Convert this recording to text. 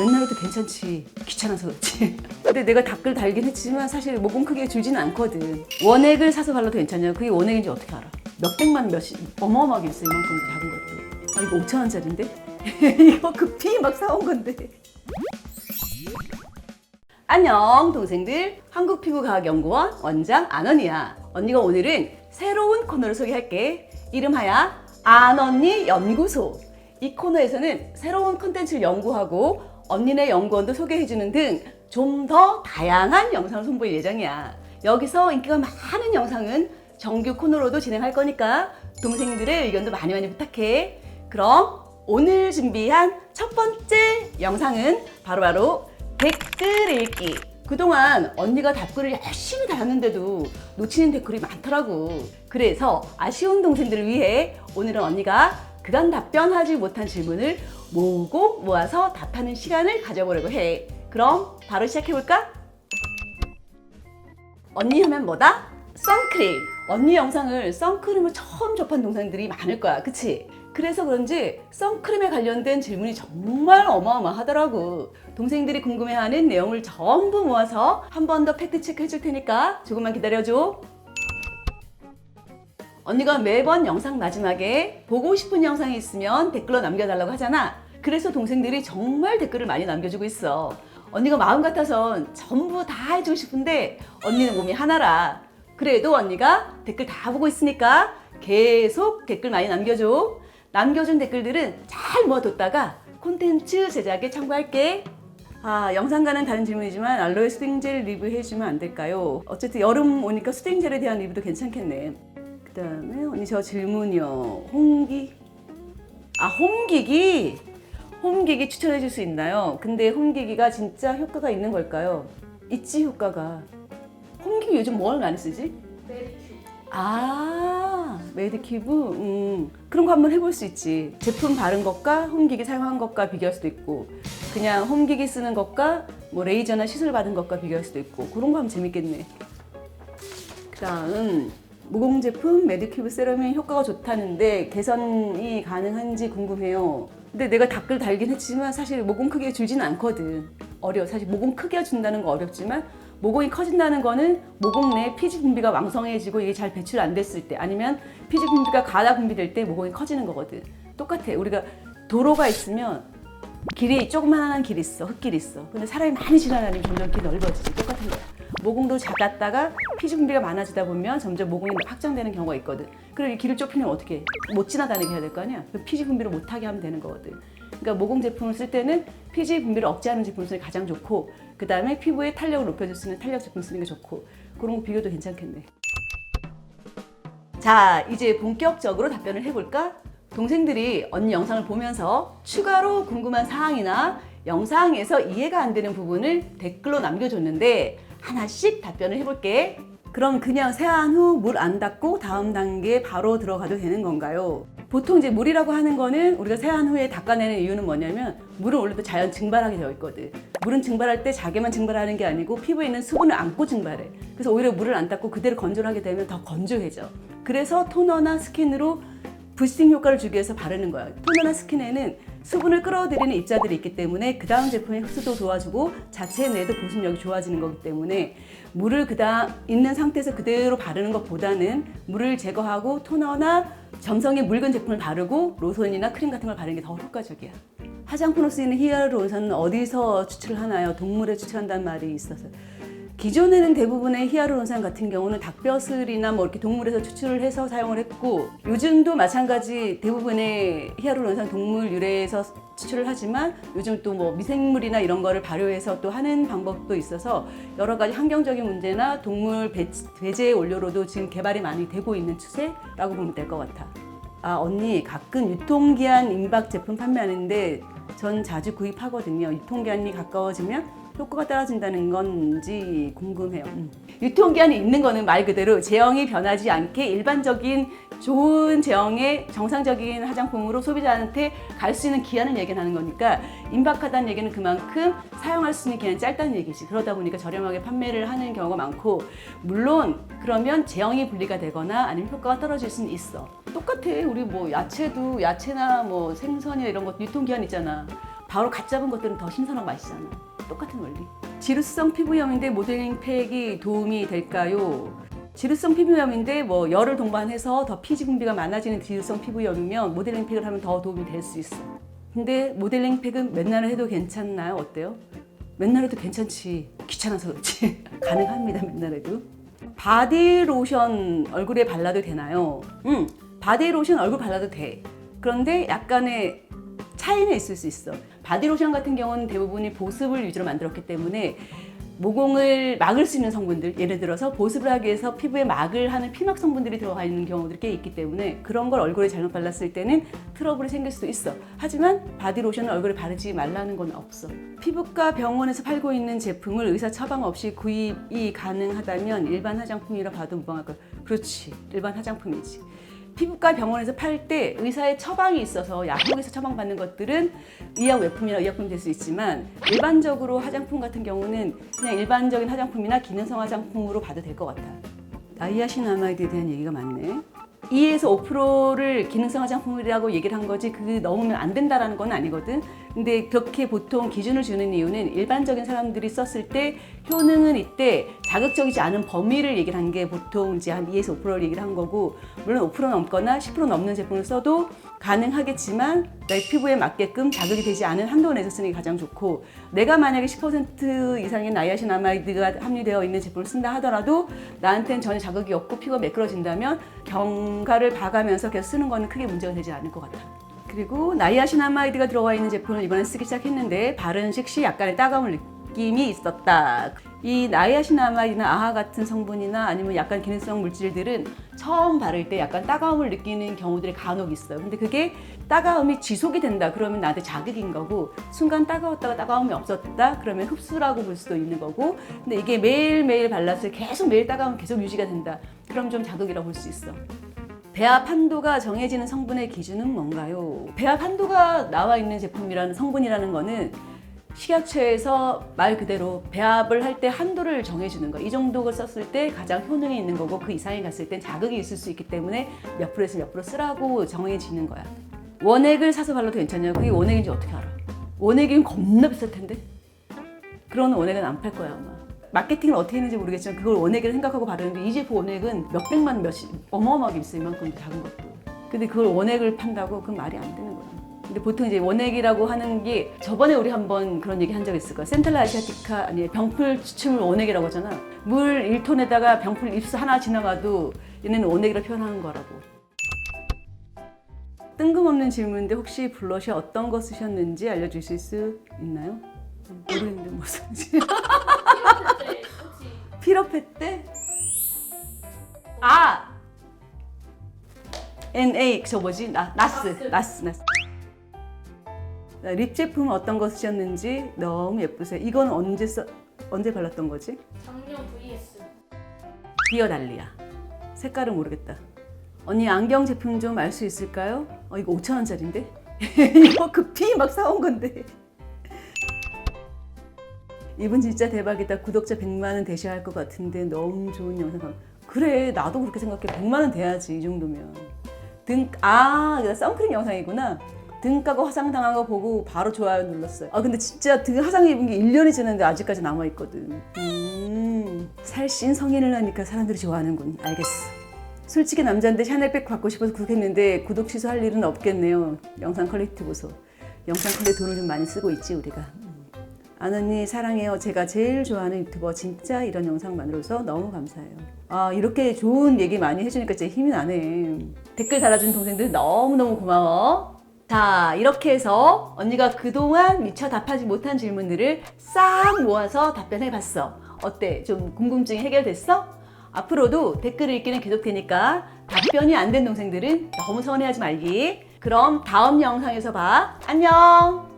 맨날 해도 괜찮지. 귀찮아서 그렇지. 근데 내가 댓글 달긴 했지만 사실 모공 크기가 줄지는 않거든. 원액을 사서 발라도 괜찮냐? 그게 원액인지 어떻게 알아? 몇백만 몇십 어마어마하게 있어 이만큼 작은 것도. 아 이거 5천 원짜리인데? 이거 급히 막 사온 건데. 안녕 동생들 한국피부과학연구원 원장 안언니야 언니가 오늘은 새로운 코너를 소개할게 이름하여 안언니 연구소 이 코너에서는 새로운 콘텐츠를 연구하고 언니네 연구원도 소개해주는 등 좀 더 다양한 영상을 선보일 예정이야 여기서 인기가 많은 영상은 정규 코너로도 진행할 거니까 동생들의 의견도 많이 많이 부탁해 그럼 오늘 준비한 첫 번째 영상은 바로바로 댓글 읽기. 그동안 언니가 댓글을 열심히 달았는데도 놓치는 댓글이 많더라고. 그래서 아쉬운 동생들을 위해 오늘은 언니가 그간 답변하지 못한 질문을 모으고 모아서 답하는 시간을 가져보려고 해. 그럼 바로 시작해볼까? 언니 하면 뭐다? 선크림. 언니 영상을 선크림을 처음 접한 동생들이 많을 거야. 그치? 그래서 그런지 선크림에 관련된 질문이 정말 어마어마하더라고. 동생들이 궁금해하는 내용을 전부 모아서 한 번 더 팩트 체크 해줄 테니까 조금만 기다려줘. 언니가 매번 영상 마지막에 보고 싶은 영상이 있으면 댓글로 남겨달라고 하잖아. 그래서 동생들이 정말 댓글을 많이 남겨주고 있어. 언니가 마음 같아선 전부 다 해주고 싶은데 언니는 몸이 하나라. 그래도 언니가 댓글 다 보고 있으니까 계속 댓글 많이 남겨줘. 남겨준 댓글들은 잘 모아뒀다가 콘텐츠 제작에 참고할게. 아, 영상과는 다른 질문이지만 알로에 수딩젤 리뷰해주면 안 될까요? 어쨌든 여름 오니까 수딩젤에 대한 리뷰도 괜찮겠네. 그 다음에 언니 저 질문이요. 홍기. 아, 홈기기? 홈기기 추천해 줄 수 있나요? 근데 홈기기가 진짜 효과가 있는 걸까요? 있지, 효과가. 홈기기 요즘 뭘 많이 쓰지? 아, 메디큐브? 음, 그런 거 한번 해볼 수 있지. 제품 바른 것과 홈기기 사용한 것과 비교할 수도 있고, 그냥 홈기기 쓰는 것과 뭐 레이저나 시술 받은 것과 비교할 수도 있고, 그런 거 하면 재밌겠네. 그 다음, 모공 제품 메디큐브 세럼이 효과가 좋다는데 개선이 가능한지 궁금해요. 근데 내가 댓글 달긴 했지만 사실 모공 크기가 줄지는 않거든. 어려워. 사실 모공 크기가 준다는 거 어렵지만 모공이 커진다는 거는 모공 내 피지 분비가 왕성해지고 이게 잘 배출 안 됐을 때 아니면 피지 분비가 가다 분비될 때 모공이 커지는 거거든. 똑같아. 우리가 도로가 있으면 길이 조그만한 길이 있어. 흙길이 있어. 근데 사람이 많이 지나다니면 점점 길이 넓어지지. 똑같은 거야. 모공도 작았다가 피지 분비가 많아지다 보면 점점 모공이 확장되는 경우가 있거든. 그리고 이 길을 좁히면 어떻게 해? 못 지나다니게 해야 될 거 아니야? 그 피지 분비를 못하게 하면 되는 거거든. 그러니까 모공 제품을 쓸 때는 피지 분비를 억제하는 제품 쓰는 게 가장 좋고 그 다음에 피부의 탄력을 높여줄 수 있는 탄력 제품 쓰는 게 좋고 그런 거 비교도 괜찮겠네. 자, 이제 본격적으로 답변을 해볼까? 동생들이 언니 영상을 보면서 추가로 궁금한 사항이나 영상에서 이해가 안 되는 부분을 댓글로 남겨줬는데 하나씩 답변을 해볼게. 그럼 그냥 세안 후 물 안 닦고 다음 단계 바로 들어가도 되는 건가요? 보통 이제 물이라고 하는 거는 우리가 세안 후에 닦아내는 이유는 뭐냐면 물은 원래도 자연 증발하게 되어 있거든. 물은 증발할 때 자기만 증발하는 게 아니고 피부에 있는 수분을 안고 증발해. 그래서 오히려 물을 안 닦고 그대로 건조를 하게 되면 더 건조해져. 그래서 토너나 스킨으로 부스팅 효과를 주기 위해서 바르는 거야. 토너나 스킨에는 수분을 끌어들이는 입자들이 있기 때문에 그 다음 제품의 흡수도 도와주고 자체 내도 보습력이 좋아지는 거기 때문에 물을 그다음 있는 상태에서 그대로 바르는 것보다는 물을 제거하고 토너나 점성이 묽은 제품을 바르고 로션이나 크림 같은 걸 바르는 게 더 효과적이야. 화장품으로 쓰이는 히아루론산은 어디서 추출을 하나요? 동물에 추출한다는 말이 있어서. 기존에는 대부분의 히아루론산 같은 경우는 닭벼슬이나 뭐 이렇게 동물에서 추출을 해서 사용을 했고 요즘도 마찬가지 대부분의 히아루론산 동물 유래에서 추출을 하지만 요즘 또 뭐 미생물이나 이런 거를 발효해서 또 하는 방법도 있어서 여러 가지 환경적인 문제나 동물 배, 배제 원료로도 지금 개발이 많이 되고 있는 추세라고 보면 될 것 같아. 아 언니 가끔 유통기한 임박 제품 판매하는데 전 자주 구입하거든요. 유통기한이 가까워지면 효과가 떨어진다는 건지 궁금해요. 음. 유통기한이 있는 거는 말 그대로 제형이 변하지 않게 일반적인 좋은 제형의 정상적인 화장품으로 소비자한테 갈 수 있는 기한을 얘기하는 거니까 임박하다는 얘기는 그만큼 사용할 수 있는 기한이 짧다는 얘기지. 그러다 보니까 저렴하게 판매를 하는 경우가 많고 물론 그러면 제형이 분리가 되거나 아니면 효과가 떨어질 수는 있어. 똑같아. 우리 뭐 야채도 야채나 뭐 생선이나 이런 것 유통기한 있잖아. 바로 갓 잡은 것들은 더 신선하고 맛있잖아. 똑같은 원리. 지루성 피부염인데 모델링 팩이 도움이 될까요? 지루성 피부염인데 뭐 열을 동반해서 더 피지 분비가 많아지는 지루성 피부염이면 모델링 팩을 하면 더 도움이 될 수 있어. 근데 모델링 팩은 맨날 해도 괜찮나요? 어때요? 맨날 해도 괜찮지. 귀찮아서 그렇지. 가능합니다. 맨날 해도. 바디 로션 얼굴에 발라도 되나요? 응. 바디 로션 얼굴 발라도 돼. 그런데 약간의 차이는 있을 수 있어. 바디로션 같은 경우는 대부분이 보습을 위주로 만들었기 때문에 모공을 막을 수 있는 성분들, 예를 들어서 보습을 하기 위해서 피부에 막을 하는 피막 성분들이 들어가 있는 경우들이 꽤 있기 때문에 그런 걸 얼굴에 잘못 발랐을 때는 트러블이 생길 수도 있어. 하지만 바디로션을 얼굴에 바르지 말라는 건 없어. 피부과 병원에서 팔고 있는 제품을 의사 처방 없이 구입이 가능하다면 일반 화장품이라 봐도 무방할 것. 그렇지. 일반 화장품이지. 피부과 병원에서 팔 때 의사의 처방이 있어서 약국에서 처방받는 것들은 의약 외품이나 의약품이 될 수 있지만 일반적으로 화장품 같은 경우는 그냥 일반적인 화장품이나 기능성 화장품으로 봐도 될 것 같아. 나이아신아마이드에 대한 얘기가 많네. 2에서 5%를 기능성 화장품이라고 얘기를 한 거지 그 넘으면 안 된다라는 건 아니거든. 근데 그렇게 보통 기준을 주는 이유는 일반적인 사람들이 썼을 때 효능은 이때 자극적이지 않은 범위를 얘기를 한 게 보통 이제 한 2에서 5%를 얘기를 한 거고 물론 5% 넘거나 10% 넘는 제품을 써도 가능하겠지만 내 피부에 맞게끔 자극이 되지 않은 한도 내에서 쓰는 게 가장 좋고 내가 만약에 10% 이상의 나이아신아마이드가 함유되어 있는 제품을 쓴다 하더라도 나한테는 전혀 자극이 없고 피부가 매끄러진다면 경과를 봐가면서 계속 쓰는 거는 크게 문제가 되지 않을 것 같아. 그리고 나이아신아마이드가 들어가 있는 제품을 이번에 쓰기 시작했는데 바르는 즉시 약간의 따가운 느낌이 있었다. 이 나이아신아마이드나 아하 같은 성분이나 아니면 약간 기능성 물질들은 처음 바를 때 약간 따가움을 느끼는 경우들이 간혹 있어요. 근데 그게 따가움이 지속이 된다 그러면 나한테 자극인 거고 순간 따가웠다가 따가움이 없었다 그러면 흡수라고 볼 수도 있는 거고 근데 이게 매일매일 발랐을 때 계속 매일 따가움 계속 유지가 된다 그럼 좀 자극이라고 볼 수 있어. 배합 한도가 정해지는 성분의 기준은 뭔가요? 배합 한도가 나와 있는 제품이라는 성분이라는 거는 식약처에서 말 그대로 배합을 할 때 한도를 정해주는 거. 이 정도를 썼을 때 가장 효능이 있는 거고 그 이상이 갔을 땐 자극이 있을 수 있기 때문에 몇 프로에서 몇 프로 쓰라고 정해지는 거야. 원액을 사서 발라도 괜찮냐? 그게 원액인지 어떻게 알아? 원액이면 겁나 비쌀 텐데. 그런 원액은 안 팔 거야 아마. 마케팅을 어떻게 했는지 모르겠지만 그걸 원액을 생각하고 바르는데 이 제품 원액은 몇백만 몇십 어마어마하게 비싸 이만큼 작은 것도. 근데 그걸 원액을 판다고 그건 말이 안 되는 거야. 근데 보통 이제 원액이라고 하는 게 저번에 우리 한번 그런 얘기 한 적 있을 거야. 센트라 아시아티카 아니 병풀 추침을 원액이라고 하잖아. 물 1톤에다가 병풀 입수 하나 지나가도 얘네는 원액이라고 표현하는 거라고. 뜬금없는 질문인데 혹시 블러셔 어떤 거 쓰셨는지 알려주실 수 있나요? 음, 모르겠는데 뭐 쓰는지. 네, 혹시 피로페 때? 아! NA 저 뭐지? 나, 나스 나스. 나스 립 제품 어떤 거 쓰셨는지 너무 예쁘세요 이건 언제 써, 언제 발랐던 거지? 작년 VS 비어달리야 색깔은 모르겠다 언니 안경 제품 좀 알 수 있을까요? 어 이거 5천 원짜리인데? 이거 급히 막 사온 건데 이분 진짜 대박이다. 구독자 100만 원 되셔야 할 것 같은데 너무 좋은 영상. 감- 그래, 나도 그렇게 생각해. 100만 원 돼야지 이 정도면. 등, 아, 선크림 영상이구나. 등 까고 화장 당한 거 보고 바로 좋아요 눌렀어요. 아 근데 진짜 등 화장 입은 게 1년이 지났는데 아직까지 남아 있거든. 음, 살찐 성인을 하니까 사람들이 좋아하는군. 알겠어. 솔직히 남자인데 샤넬백 받고 싶어서 구독했는데 구독 취소할 일은 없겠네요. 영상 퀄리티 보소. 영상 퀄리티 돈을 좀 많이 쓰고 있지 우리가. 안 언니 사랑해요. 제가 제일 좋아하는 유튜버 진짜 이런 영상만으로서 너무 감사해요. 아 이렇게 좋은 얘기 많이 해주니까 진짜 힘이 나네. 댓글 달아준 동생들 너무너무 고마워. 자 이렇게 해서 언니가 그동안 미처 답하지 못한 질문들을 싹 모아서 답변해 봤어. 어때? 좀 궁금증이 해결됐어? 앞으로도 댓글 읽기는 계속 되니까 답변이 안 된 동생들은 너무 서운해하지 말기. 그럼 다음 영상에서 봐. 안녕!